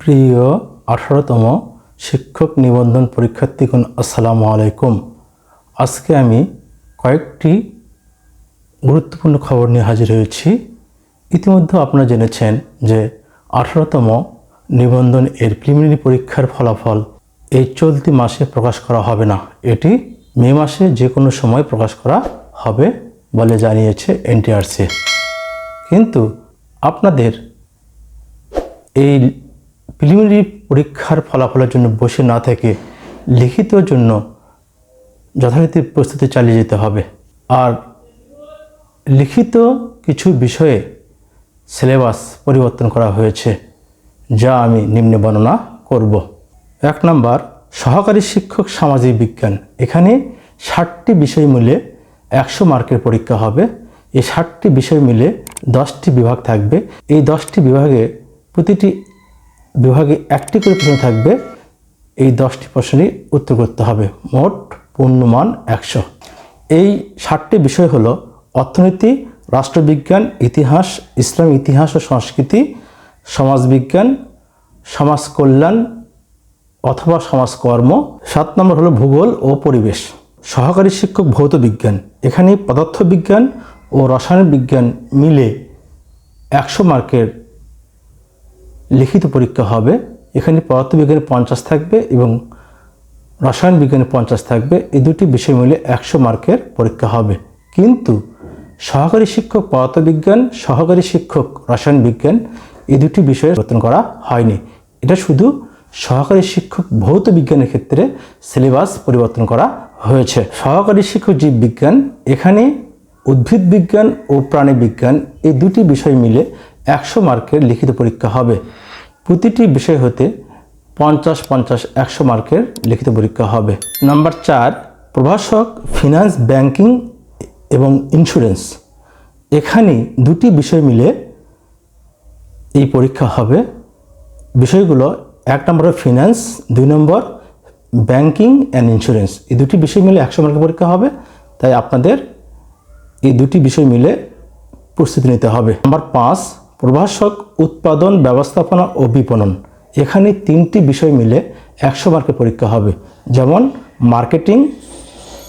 প্রিয় আঠারোতম শিক্ষক নিবন্ধন পরীক্ষার্থীগণ, আসসালামু আলাইকুম। আজকে আমি কয়েকটি গুরুত্বপূর্ণ খবর নিয়ে হাজির হয়েছি। ইতিমধ্যে আপনারা জেনেছেন যে আঠারোতম নিবন্ধন এর প্রিলিমিনারি পরীক্ষার ফলাফল এই চলতি মাসে প্রকাশ করা হবে না। এটি মে মাসে যে কোনো সময় প্রকাশ করা হবে বলে জানিয়েছে এনটিআরসি। কিন্তু আপনাদের এই প্রিলিমিনারি পরীক্ষার ফলাফলের জন্য বসে না থেকে লিখিত জন্য যথারীতি প্রস্তুতি চালিয়ে যেতে হবে। আর লিখিত কিছু বিষয়ে সিলেবাস পরিবর্তন করা হয়েছে, যা আমি নিম্নে বর্ণনা করব। এক নম্বর, সহকারী শিক্ষক সামাজিক বিজ্ঞান। এখানে ষাটটি বিষয় মিলে একশো মার্কের পরীক্ষা হবে। এই ষাটটি বিষয় মিলে দশটি বিভাগ থাকবে। এই দশটি বিভাগে প্রতিটি বিভাগে একটি করে প্রশ্ন থাকবে। এই দশটি প্রশ্নেরই উত্তর করতে হবে। মোট পূর্ণমান একশো। এই ষাটটি বিষয় হলো অর্থনীতি, রাষ্ট্রবিজ্ঞান, ইতিহাস, ইসলাম ইতিহাস ও সংস্কৃতি, সমাজবিজ্ঞান সমাজ কল্যাণ অথবা সমাজকর্ম। সাত নম্বর হলো ভূগোল ও পরিবেশ। সহকারী শিক্ষক ভৌত বিজ্ঞান। এখানে পদার্থবিজ্ঞান ও রসায়ন বিজ্ঞান মিলে একশো মার্কের লিখিত পরীক্ষা হবে। এখানে পদার্থবিজ্ঞানে পঞ্চাশ থাকবে এবং রসায়ন বিজ্ঞানে পঞ্চাশ থাকবে। এই দুটি বিষয় মিলে একশো মার্কের পরীক্ষা হবে। কিন্তু সহকারী শিক্ষক পদার্থবিজ্ঞান সহকারী শিক্ষক, রসায়ন বিজ্ঞান এই দুটি বিষয়ে পরিবর্তন করা হয়নি। এটা শুধু সহকারী শিক্ষক, ভৌত বিজ্ঞানের ক্ষেত্রে সিলেবাস পরিবর্তন করা হয়েছে। সহকারী শিক্ষক, জীব বিজ্ঞান, এখানে উদ্ভিদ বিজ্ঞান ও প্রাণী বিজ্ঞান এই দুটি বিষয় মিলে একশো মার্কের লিখিত পরীক্ষা হবে। প্রতিটি বিষয় হতে পঞ্চাশ পঞ্চাশ একশো মার্কের লিখিত পরীক্ষা হবে। নাম্বার চার, প্রভাষক, ফিনান্স, ব্যাংকিং এবং ইন্স্যুরেন্স। এখানে দুটি বিষয় মিলে এই পরীক্ষা হবে। বিষয়গুলো এক নম্বর ফিনান্স, দুই নম্বর ব্যাংকিং অ্যান্ড ইন্স্যুরেন্স এই দুটি বিষয় মিলে একশো মার্কের পরীক্ষা হবে, তাই আপনাদের এই দুটি বিষয় মিলে প্রস্তুতি নিতে হবে। নাম্বার পাঁচ প্রভাষক, উৎপাদন, ব্যবস্থাপনা ও বিপণন। এখানে তিনটি বিষয় মিলে একশো মার্কের পরীক্ষা হবে। যেমন, মার্কেটিং,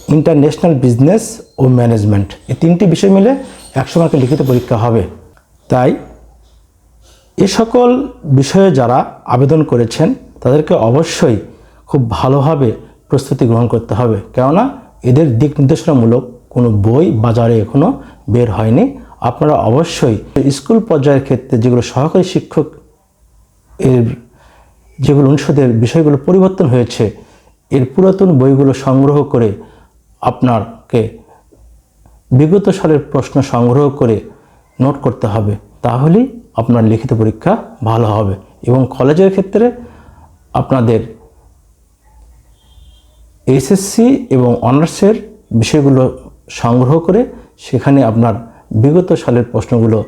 ইন্টারন্যাশনাল বিজনেস ও ম্যানেজমেন্ট। এই তিনটি বিষয় মিলে একশো মার্কের লিখিত পরীক্ষা হবে। তাই, এ সকল বিষয়ে যারা আবেদন করেছেন, তাদেরকে অবশ্যই খুব ভালোভাবে প্রস্তুতি গ্রহণ করতে হবে। কেননা, এদের দিক নির্দেশনামূলক কোনো বই বাজারে এখনও বের হয়নি। আপনারা অবশ্যই স্কুল পর্যায়ের ক্ষেত্রে যেগুলো সহকারী শিক্ষক এর যেগুলো অনুষদের বিষয়গুলো পরিবর্তন হয়েছে, এর পুরাতন বইগুলো সংগ্রহ করে আপনাকে বিগত সালের প্রশ্ন সংগ্রহ করে নোট করতে হবে। তাহলেই আপনার লিখিত পরীক্ষা ভালো হবে এবং কলেজের ক্ষেত্রে আপনাদের এসএসসি এবং অনার্সের বিষয়গুলো সংগ্রহ করে সেখানে আপনার বিগত সালের প্রশ্নগুলো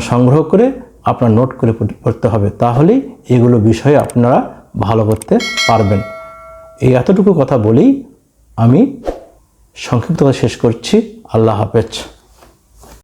সংগ্রহ করে আপনার নোট করে পড়তে হবে। তাহলেই এগুলো বিষয়ে আপনারা ভালো করতে পারবেন। এই এতটুকু কথা বলেই আমি সংক্ষিপ্ত শেষ করছি। আল্লাহ হাফেজ।